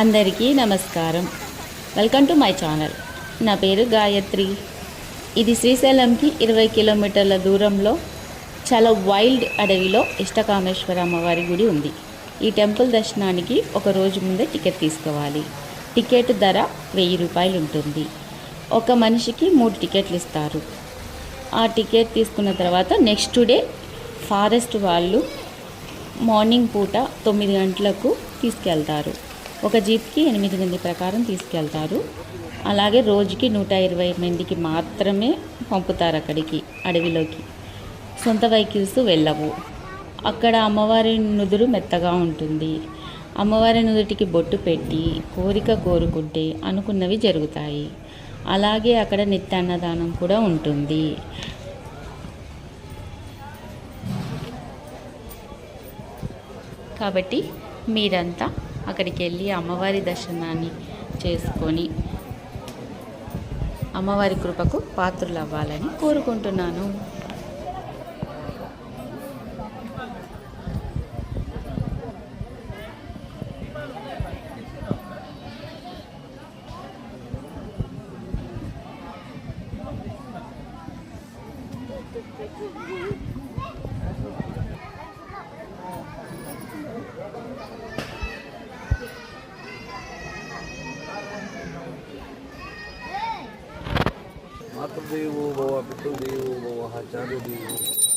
అందరికీ నమస్కారం. Welcome to my channel నా పేరు గాయత్రి. ఇది శ్రీశైలంకి ఇరవై కిలోమీటర్ల దూరంలో చాలా వైల్డ్ అడవిలో ఇష్టకామేశ్వర అమ్మవారి గుడి ఉంది. ఈ టెంపుల్ దర్శనానికి ఒక రోజు ముందే టికెట్ తీసుకోవాలి. టికెట్ ధర వెయ్యి రూపాయలు ఉంటుంది. ఒక మనిషికి మూడు టికెట్లు ఇస్తారు. ఆ టికెట్ తీసుకున్న తర్వాత నెక్స్ట్ డే ఫారెస్ట్ వాళ్ళు మార్నింగ్ పూట తొమ్మిది గంటలకు తీసుకెళ్తారు. ఒక జీప్కి ఎనిమిది మంది ప్రకారం తీసుకెళ్తారు. అలాగే రోజుకి నూట ఇరవై మందికి మాత్రమే పంపుతారు అక్కడికి అడవిలోకి. సొంత వెహికల్స్ వెళ్ళవు. అక్కడ అమ్మవారి నుదురు మెత్తగా ఉంటుంది. అమ్మవారి నుదుటికి బొట్టు పెట్టి కోరిక కోరుకుంటే అనుకున్నవి జరుగుతాయి. అలాగే అక్కడ నిత్యాన్నదానం కూడా ఉంటుంది. కాబట్టి మీరంతా అక్కడికి వెళ్ళి అమ్మవారి దర్శనాన్ని చేసుకొని అమ్మవారి కృపకు పాత్రలు అవ్వాలని కోరుకుంటున్నాను Thank you. पितृदेवो भव पितृदेवो भव चारुदेवो